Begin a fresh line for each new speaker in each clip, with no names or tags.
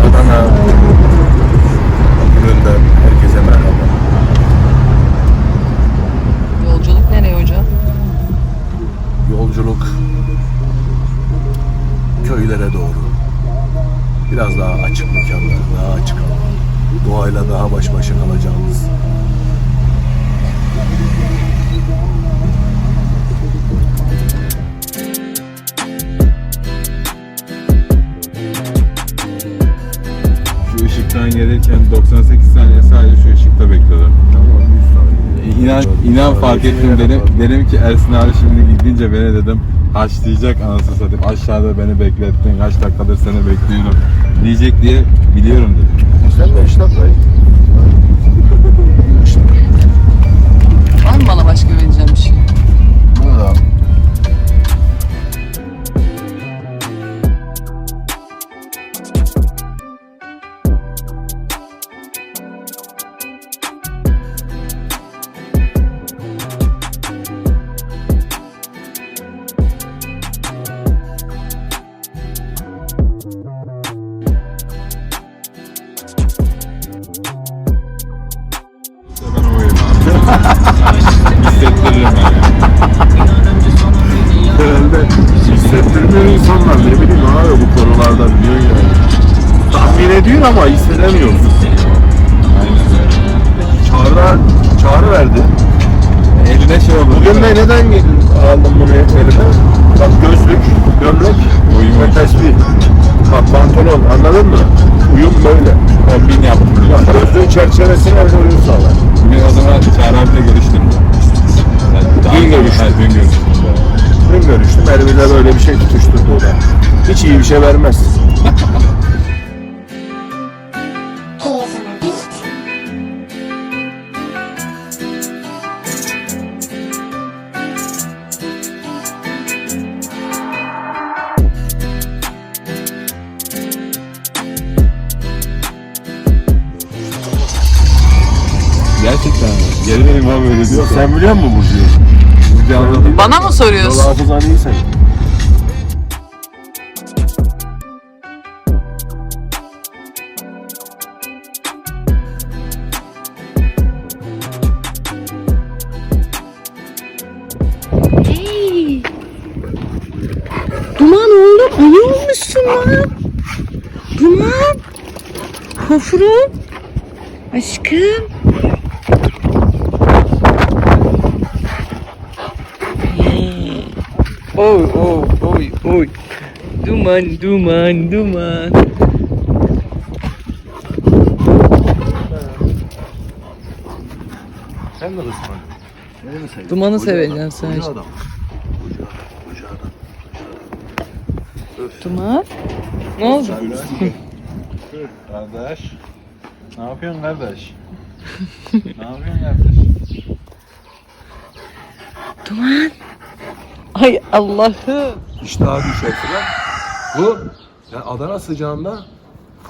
Adana gününden herkese merhaba.
Yolculuk nereye hocam?
Yolculuk köylere doğru. Biraz daha açık mekanlar, daha açık hava. Doğayla daha baş başa kalacağımız.
Gelirken 98 saniye sadece şu ışıkta bekledim.
Tamam 100 saniye.
İnan, inan fark ettim dedim, dedim ki Ersin abi şimdi gidince beni dedim haşlayacak anasını satayım aşağıda beni beklettin kaç dakikadır seni bekliyorum diyecek diye biliyorum dedim.
Sen de işte.
Var mı bana başka vereceğim bir şey?
Burada herhalde hissettirmiyor insanlar ne bileyim abi bu konularda biliyor yani. Tahmin ediyor ama hissedemiyor.
Aynen öyle.
Çağrı, çağrı verdi.
Eline şey olur.
Bugün de neden aldım bunu elime?
Görüştüm
elimde böyle bir şey tutuşturdu o da. Hiç iyi bir şey vermez.
Gerçekten? Geri döneyim abi öyle diyor.
Sen biliyor musun Burcu'yu?
Anladın.
Bana mı
Yol
soruyorsun?
hafızan iyi senin.
Hey. Duman oğlum ayı olmuşsun lan. Duman. Kofrum. Aşkım. Oy oy oy oy. Duman duman duman.
Sen de ısmarla. Beni mi seviyorsun?
Dumanı
Koca adam,
sadece.
Koca adam. Koca adam. Koca adam. Koca adam.
Duman. Ne oldu?
Kardeş. Ne yapıyorsun kardeş? ne yapıyorsun kardeş?
Duman. Ay Allah'ım.
İştahı düşer falan. Bu yani Adana sıcağında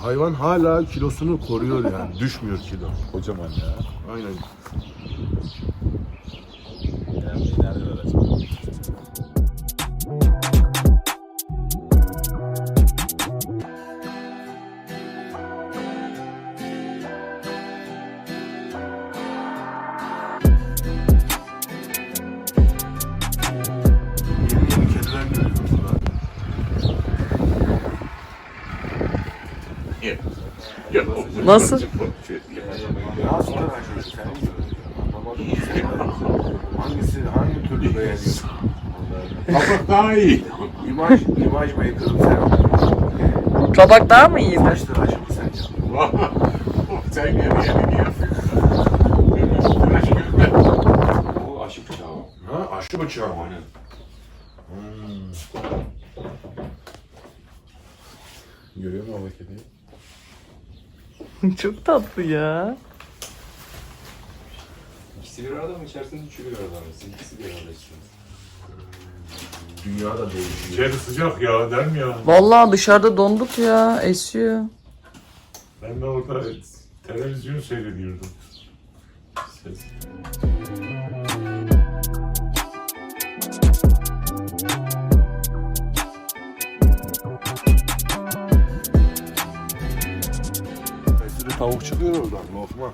hayvan hala kilosunu koruyor yani. Düşmüyor kilo.
Kocaman ya.
Aynen.
Nasıl?
Hangisi, hangi türlü beğeniyorsun?
Kapak daha iyi.
İmaj, imaj maker'ım sen.
Tabak daha mı iyiydi?
Saç tıraşı mı sence?
Sen yeni yeni yapıyorsun. Tıraş görme. O aşı bıçağı.
Ha, aşı bıçağı?
Aynen.
Görüyor musun o kediyi?
Çok tatlı ya.
İkisi bir arada mı içersiniz üçü bir arada mı? Siz ikisi bir arada içiyorsunuz.
Dünya da değişiyor.
İçeri sıcak ya der mi ya?
Vallahi dışarıda donduk ya. Esiyor.
Ben de orada televizyon seyrediyordum. Ses.
Tavuk çıkıyor oradan lokma.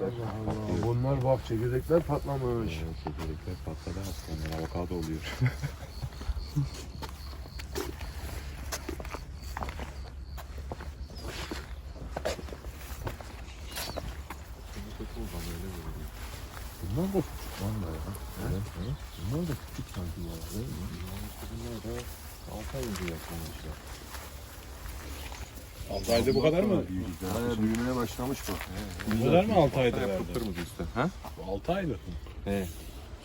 Allah Allah. Bunlar bak çekirdekler patlamış.
Çekirdekler patladı aslında. Avokado oluyor.
Bunlar da küçük lan da ya. Bunlar da küçük sanki ya.
Bunlar da 6 ay önce yapılmışlar.
6 ayda bu kadar mı?
Aynen büyümeye başlamış bu.
Bu kadar mı 6 ayda verdi?
Kıpkırmızı üstte. Ha?
6 aylık mı?
He.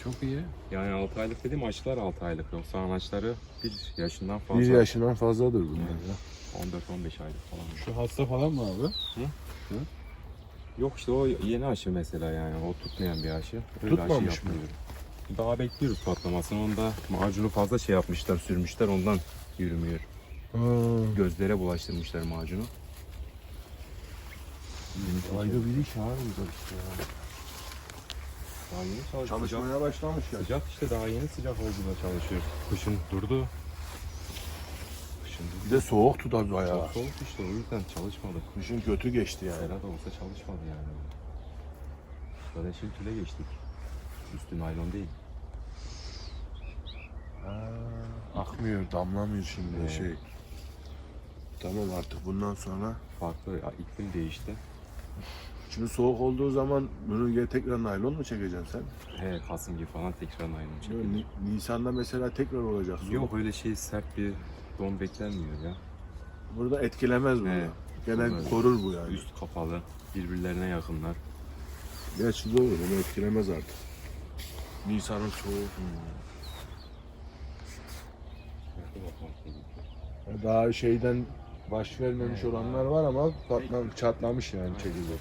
Çok iyi. Yani 6 aylık dediğim açlar 6 aylık. Yoksa anaçları 1 yaşından fazla.
Bir yaşından fazladır bunlar ya.
14-15 aylık falan.
Şu hasta falan mı abi?
Yok işte o yeni aşı mesela yani. O tutmayan bir aşı. Öyle
Tutmamış
aşı
mı?
Daha bekliyoruz patlamasını. Onda macunu fazla şey yapmışlar, sürmüşler. Ondan yürümüyor.
Ha.
Gözlere bulaştırmışlar macunu.
Ayda biri çağırmıyor işte ya.
Daha yeni çalışıyor.
Çalışmaya başlamış ya.
Sıcak işte daha yeni sıcak oldu da çalışıyor. Kışın durdu. Kışın durdu.
Bir de soğuktu tabii bayağı.
Çok soğuk işte o yüzden çalışmadı.
Kışın kötü geçti yani.
Sera da olsa çalışmadı yani. Zaten şimdi tüle geçtik. Üstü naylon değil.
Akmıyor, damlamıyor şimdi
Evet.
şey. Tamam artık bundan sonra.
Farklı ya, iklim değişti.
Şimdi soğuk olduğu zaman bunu tekrar naylon mu çekeceksin sen?
He Kasım gibi falan tekrar naylon
Yok,
çekilir.
Ni- Nisan'da mesela tekrar olacak soğuk.
Yok öyle şey sert bir don beklenmiyor ya.
Burada etkilemez bunu.
Evet.
Gene korur bu yani.
Üst kapalı, birbirlerine yakınlar.
Gerçi doğru bunu etkilemez artık. Nisan'ın soğuğu. Daha şeyden baş vermemiş olanlar var ama patlam, çatlamış yani çekirdek.